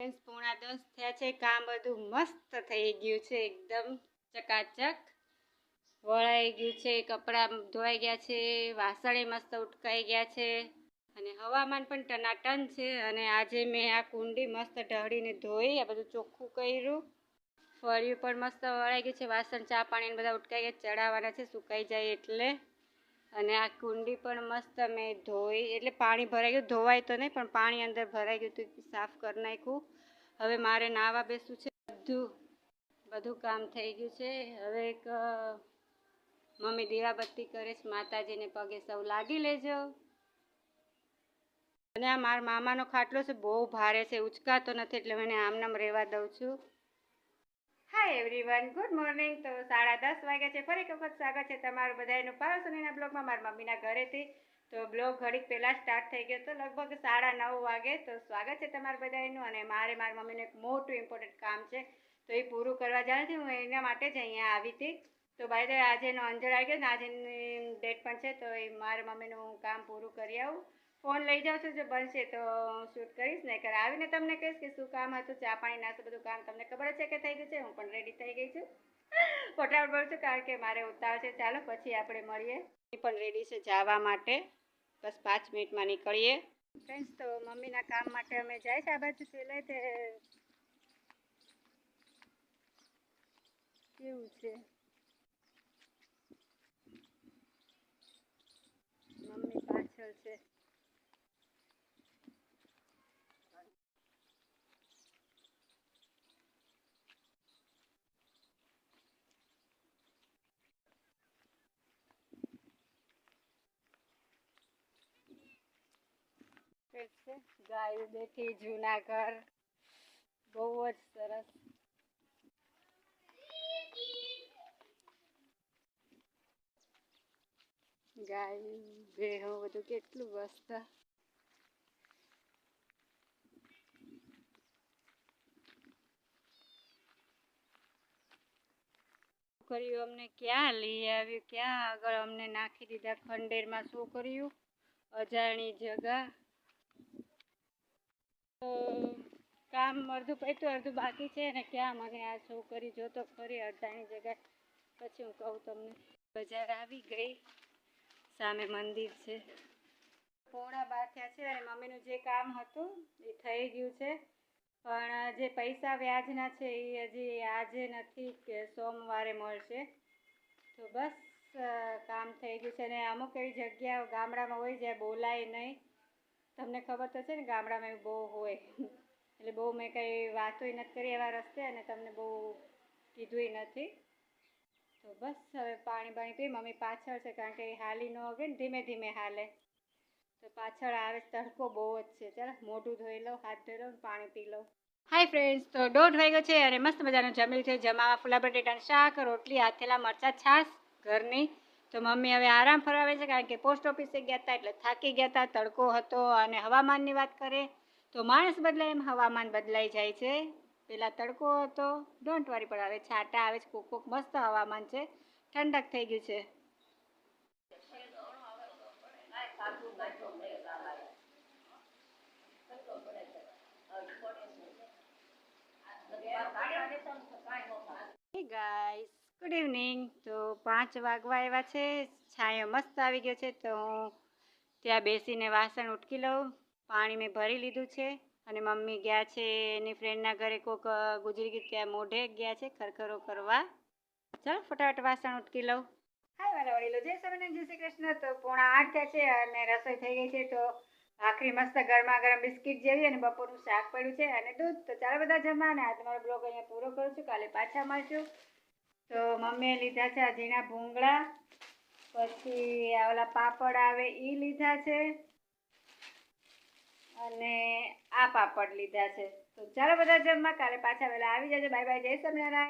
Friends પોણા દસ થયા છે. કામ બધું મસ્ત થઈ ગયું છે. એકદમ ચકાચક. વળાઈ ગયું છે. કપડાં ધોવાઈ ગયા છે. વાસણે મસ્ત ઉટકાઈ ગયા છે. અને હવામાન પણ ટનાટન છે. અને આજે મેં આ કુંડી મસ્ત ઢળીને ધોઈ, આ બધું ચોખ્ખું કર્યું. ફળિયું પણ મસ્ત વળાઈ ગયું છે. વાસણ, ચા પાણીને બધા ઉટકાઈ ગયા. ચડાવવાના છે. સુકાઈ જાય એટલે. અને આ કુંડી પણ મસ્ત મેં ધોઈ, એટલે પાણી ભરાઈ ગયું. ધોવાય તો નહીં, પણ પાણી અંદર ભરાઈ ગયું હતું સાફ કરી નાખ્યું. હવે મારે નાવા બેસવું છે. બધું બધું કામ થઈ ગયું છે. હવે એક મમ્મી દીવાબત્તી કરે છે. માતાજીને પગે સૌ લાગી લેજો. અને આ મારા મામાનો ખાટલો છે. બહુ ભારે છે. ઉચકાતો નથી, એટલે મને આમનામ રહેવા દઉં છું. હાય એવરીવન ગુડ મોર્નિંગ તો સાડા દસ વાગ્યા છે. ફરી એક વખત સ્વાગત છે તમારું બધાનું પારસોનીના બ્લોગમાં, મારા મમ્મીના ઘરેથી. તો બ્લોગ ઘડીક પહેલાં સ્ટાર્ટ થઈ ગયો તો લગભગ સાડા નવ વાગે. તો સ્વાગત છે તમારું બધાનું અને મારે મારી મમ્મીનું એક મોટું ઇમ્પોર્ટન્ટ કામ છે. તો એ પૂરું કરવા જાણ છે. હું એના માટે જ અહીંયા આવી હતી. તો બાય ધ આજેનો અંજળ આવી ગયો ને, આજેની ડેટ પણ છે. તો એ મારા મમ્મીનું કામ પૂરું કરી આવું. ફોન લઈ જાઉં છું, જો બનશે તો શૂટ કરીશ. ને કર આવીને તમને કહીશ કે શું કામ હતું, ચા પાણી, નાસ્તો બધું કામ તમને ખબર છે કે થઈ ગયું છે? હું પણ રેડી થઈ ગઈ છું. ફટાફટ બોલું છું કારણ કે મારે ઉતાવળ છે. ચાલો, પછી આપણે મળીએ. એ પણ રેડી છે જવા માટે. બસ પાંચ મિનિટમાં નીકળીએ. ફ્રેન્ડ્સ તો મમ્મીના કામ માટે અમે જાય છે આ બાજુ પેલે તે. કેવું છે? મમ્મી પાછળ છે. ફ્રેન્ડ્સ છે. ગાયું બેઠી જૂના ઘર બહુ જ સરસ. છોકરીઓ અમને ક્યાં લઈ આવ્યું? ક્યાં આગળ અમને નાખી દીધા ખંડેરમાં? છોકરીઓ અજાણી જગા. તો કામ અડધું પૈતું, અડધું બાકી છે ને ક્યાં મને આ છોકરી જોતો ફરી અડધાની જગ્યાએ. પછી હું કહું તમને, બજાર આવી ગઈ. સામે મંદિર છે. પોણા બાર થયા છે અને મમ્મીનું જે કામ હતું એ થઈ ગયું છે. પણ જે પૈસા વ્યાજના છે એ હજી આજે નથી કે સોમવારે મળશે. તો બસ કામ થઈ ગયું છે અને અમુક એવી જગ્યાઓ ગામડામાં હોય જ્યાં બોલાય નહીં. તમને ખબર તો છે ને, ગામડામાં બહુ હોય. એટલે બહુ મેં કંઈ વાતોય નથી કરી એવા રસ્તે અને તમને બહુ કીધુંય નથી. તો બસ હવે પાણી બાણી પી મમ્મી પાછળ છે, કારણ કે હાલી ન હોય ને, ધીમે ધીમે હાલે. તો પાછળ આવે તડકો બહુ જ છે. ચાલો, મોઢું ધોઈ લઉં, હાથ ધોઈ લઉં પાણી પી લઉં. હાય ફ્રેન્ડ્સ તો દોઢ વાગ્યો છે અને મસ્ત મજાનું જમેલ છે. જમાવા ફૂલા બટેટાનું શાક, રોટલી, હાથેલા મરચાં છાશ, ઘરની. તો મમ્મી હવે આરામ ફરાવે છે કારણ કે પોસ્ટ ઓફિસે ગયા હતા એટલે થાકી ગયા હતા તડકો હતો અને હવામાનની વાત કરે તો માણસ બદલાય એમ હવામાન બદલાઈ જાય છે. પહેલાં તડકો હતો ડોન્ટ વરી પણ હવે છાંટા આવે છે, કોક કોક મસ્ત હવામાન છે, ઠંડક થઈ ગયું છે. ગાઈસ ગુડ ઇવનિંગ તો પાંચ વાગવા આવ્યા છે. છાંયો મસ્ત આવી ગયો છે. તો હું ત્યાં બેસીને વાસણ ઉટકી લઉં. પાણી મેં ભરી લીધું છે. અને મમ્મી ગયા છે. એની ફ્રેન્ડના ઘરે કોક ગુજરી ગયું ત્યાં મોઢે ગયા છે. ખરખરો કરવા. ચાલો, ફટાફટ વાસણ ઉટકી લઉં. હાય, મારા વડીલો. જય સ્વામિનારાયણ, જય શ્રી કૃષ્ણ. તો પોણા આઠ થયા છે અને રસોઈ થઈ ગઈ છે. તો ભાખરી મસ્ત ગરમા ગરમ બિસ્કિટ જેવી અને બપોરનું શાક પડ્યું છે. અને દૂધ. તો ચાલો બધા જમવા અને આ તમારો બ્લોગ અહીંયા પૂરો કરું છું. કાલે પાછા મળશું. તો મમ્મીએ લીધા છે આ ઝીણા ભૂંગળા. પછી ઓલા પાપડ આવે એ લીધા છે. અને આ પાપડ લીધા છે. તો ચાલો બધા જમવા, કાલે પાછા વહેલા આવી જજો. Bye bye. જય સ્વામિનારાયણ.